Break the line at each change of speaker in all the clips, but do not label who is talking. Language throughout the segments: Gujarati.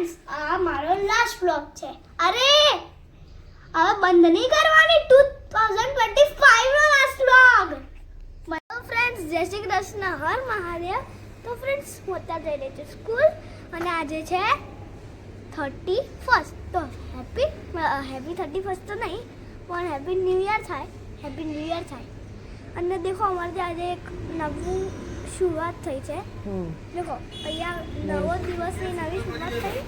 ફ્રેન્ડ્સ આ મારો લાસ્ટ બ્લોગ છે. અરે! હવે બંધ નહીં કરવાની 2025 નો લાસ્ટ બ્લોગ મારો ફ્રેન્ડ્સ જય શ્રી કૃષ્ણ. હર મહાદેવ. તો ફ્રેન્ડ્સ હું જઈ રહી છું સ્કૂલ અને આજે છે થર્ટી ફર્સ્ટ તો હેપી હેપી થર્ટી ફર્સ્ટ તો નહીં, પણ હેપી ન્યૂ યર થાય. હેપી ન્યૂ યર થાય. અને દેખો, અમારે આજે એક નવું શરૂઆત થઈ છે. દેખો અહીંયા નવો દિવસની નવી શરૂઆત થઈ.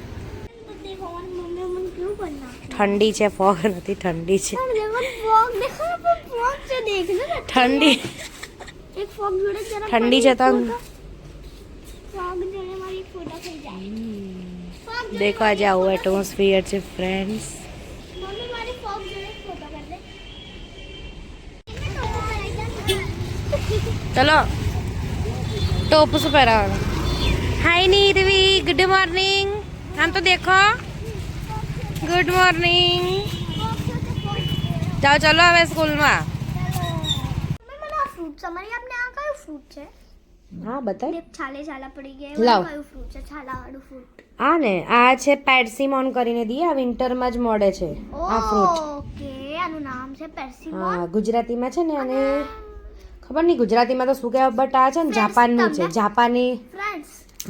ઠંડી છે ફોગ નથી ઠંડી છે. ઠંડી. ઠંડી છે તો આમ.
ફોગ જોડે મારી એક ફોટો થઈ જાય. ફોગ જોડે
દેખો આજે આવું એટમોસ્ફિયર છે ફ્રેન્ડ્સ ચલો. ટોપ શું પહેરાવાનું હાય નીરવી ગુડ મોર્નિંગ આમ તો દેખો ગુડ મોર્નિંગ જાઓ ચલો હવે સ્કૂલમાં
તમારી આપને આ કયું ફ્રૂટ છે
હા બતાય
છાલે છાલા પડી ગયા
લાવ.
કયું ફ્રૂટ છે છાલા વાળું ફ્રૂટ
આ ને આ છે પેડસીમોન કરીને દી. આ વિન્ટરમાં જ મળે છે. આ ફ્રૂટ
ઓકે આનું નામ છે પેર્સિમોન
હા ગુજરાતીમાં છે ને અને ખબર નહીં ગુજરાતીમાં તો શું કહેવાય? બટ આ છે ને જાપાનનું છે. જાપાની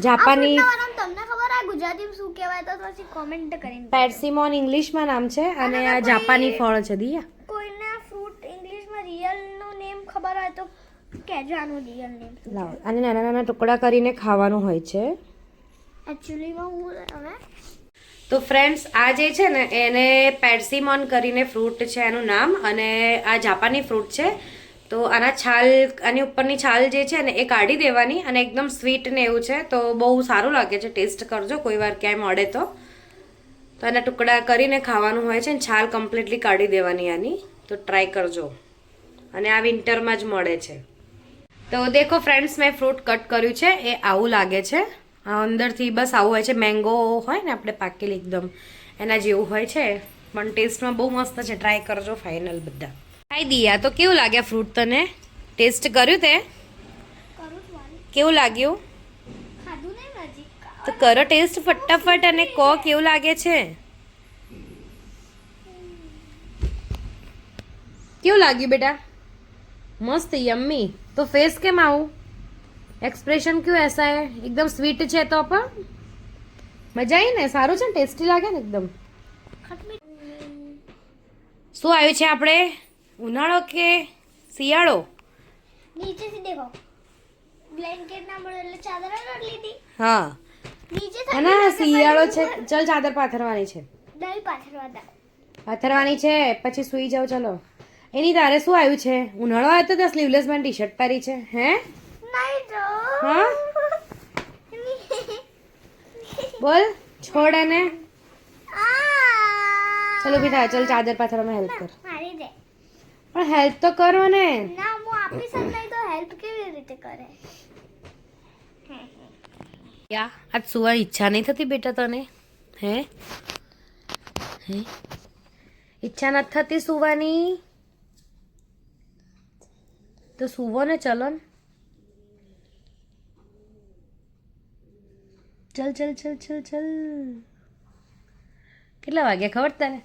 જાપાની
તમને ખબર આ ગુજરાતીમાં શું કહેવાય? તો પછી કોમેન્ટ કરીને
પેર્સિમોન ઇંગ્લિશમાં નામ છે અને આ જાપાની ફળ છે દિયા.
કોઈને ફ્રૂટ ઇંગ્લિશમાં રિયલનું નેમ ખબર હોય તો કહેજો આનું રિયલ નેમ
લાવો. અને નાના નાના ટુકડા કરીને ખાવાનું હોય છે.
એક્ચ્યુઅલીમાં હું હવે?
તો ફ્રેન્ડ્સ આ જે છે ને એને પેર્સિમોન કરીને ફ્રૂટ છે એનું નામ અને આ જાપાની ફ્રૂટ છે. તો આના છાલ, આની ઉપરની છાલ જે છે ને, એ કાઢી દેવાની અને એકદમ સ્વીટ ને એવું છે. તો બહુ સારું લાગે છે. ટેસ્ટ કરજો. કોઈ વાર ક્યાંય મળે તો. તો એના ટુકડા કરીને ખાવાનું હોય છે ને, છાલ કમ્પ્લીટલી કાઢી દેવાની આની. તો ટ્રાય કરજો. અને આ વિન્ટરમાં જ મળે છે. તો દેખો ફ્રેન્ડ્સ મેં ફ્રૂટ કટ કર્યું છે. એ આવું લાગે છે. અંદરથી બસ આવું હોય છે. મેંગો હોય ને, આપણે પાકેલી એકદમ. એના જેવું હોય છે. પણ ટેસ્ટમાં બહુ મસ્ત છે. ટ્રાય કરજો ફાઇનલ બધા. ખાઈ દિયા, તો કેવું લાગ્યા ફ્રૂટ તને? ટેસ્ટ કર્યું તે. કેવું લાગ્યું? તો કરો ટેસ્ટ ફટાફટ અને કો કેવું લાગે છે? કેવું લાગ્યું બેટા? મસ્ત યમ્મી તો ફેસ કેમ આવું? એક્સપ્રેશન ક્યુ એસા હે એકદમ સ્વીટ છે તો પણ? મજા આવી ને? સારું છે ને? ટેસ્ટી લાગે ને એકદમ? શું આવ્યું છે આપણે? ઉનાળો કે શિયાળો?
નીચેથી દેખો. બ્લેન્કેટ ના મળે એટલે ચાદર જ લીધી.
હા.
નીચે
અને શિયાળો છે ચલ ચાદર પાથરવાની છે.
દહીં પાથરવા
પાથરવાની છે પછી સુઈ જાવ ચલો. એની તારે શું આવ્યું છે? ઉનાળો આવ્યો તો ત્યાં સ્લીવલેસમાં ટી શર્ટ પહેરી છે હે? હા? બોલ છોડ અને ચલો થાય ચલ ચાદર પાથરવામાં હેલ્પ કર.
મારી દે.
પણ હેલ્પ તો કરો ને.
ના હું આપીશ શકું નહીં તો હેલ્પ કેવી રીતે કરે?
યા આજ સુવા ઈચ્છા નહીં થતી બેટા તને? હે? હે? ઈચ્છા નથી થતી સુવાની? તો સુવો ને ચલો ને ચલ ચલ ચલ ચલ ચલ. કેટલા વાગ્યા ખબર તને?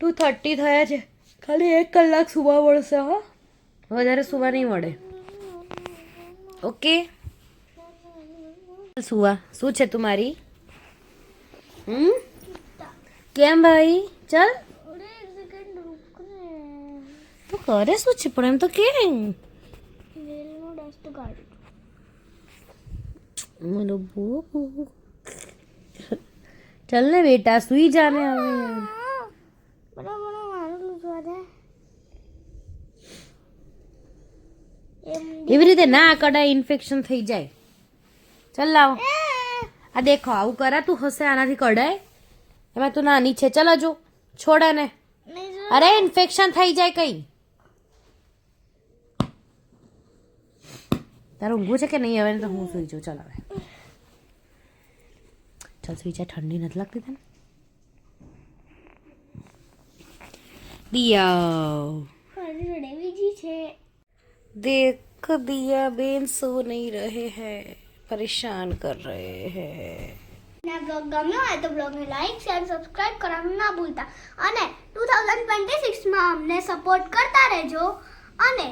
ટુ થર્ટી થયા છે. ખાલી એક કલાક સુવા મળશે હો. વધારે સુવા નહીં મળે ઓકે સુવા. શું છે તું મારી? હમ? કેમ ભાઈ? ચલ.
અરે એક સેકન્ડ રૂક ને
તું કરે શું છે? પણ એમ તો કે
વેલનો ડસ્ટ કાઢ
મને બહુ ચલ ને બેટા, સુઈ જાને હવે
બરાબર મારું લૂંટવા દે એમ
એવી રીતે ના કડાય ઇન્ફેક્શન થઈ જાય. ચલ લાવો. આ દેખો આવું કરાતું હશે આનાથી કડાય એમાં તું નાની છે. ચલ હજુ છોડે ને અરે ઇન્ફેક્શન થઈ જાય કઈ. તારું ઊંઘું છે કે નહીં? હવે તો હું સુઈ જાઉં. ચાલ હવે. ચાલ સુઈ જાય ઠંડી નથી લાગતી તને? દિયા
છે. જોડે બીજી છે
देख दिया बेन सो नहीं रहे हैं परेशान कर रहे हैं
ને બ્લોગ ગમ્યો હોય તો બ્લોગને લાઈક શેર સબસ્ક્રાઇબ કરવાનું ના ભૂલતા અને ટુ થાઉઝન્ડ ટ્વેન્ટી સિક્સમાં અમને સપોર્ટ કરતા રહેજો અને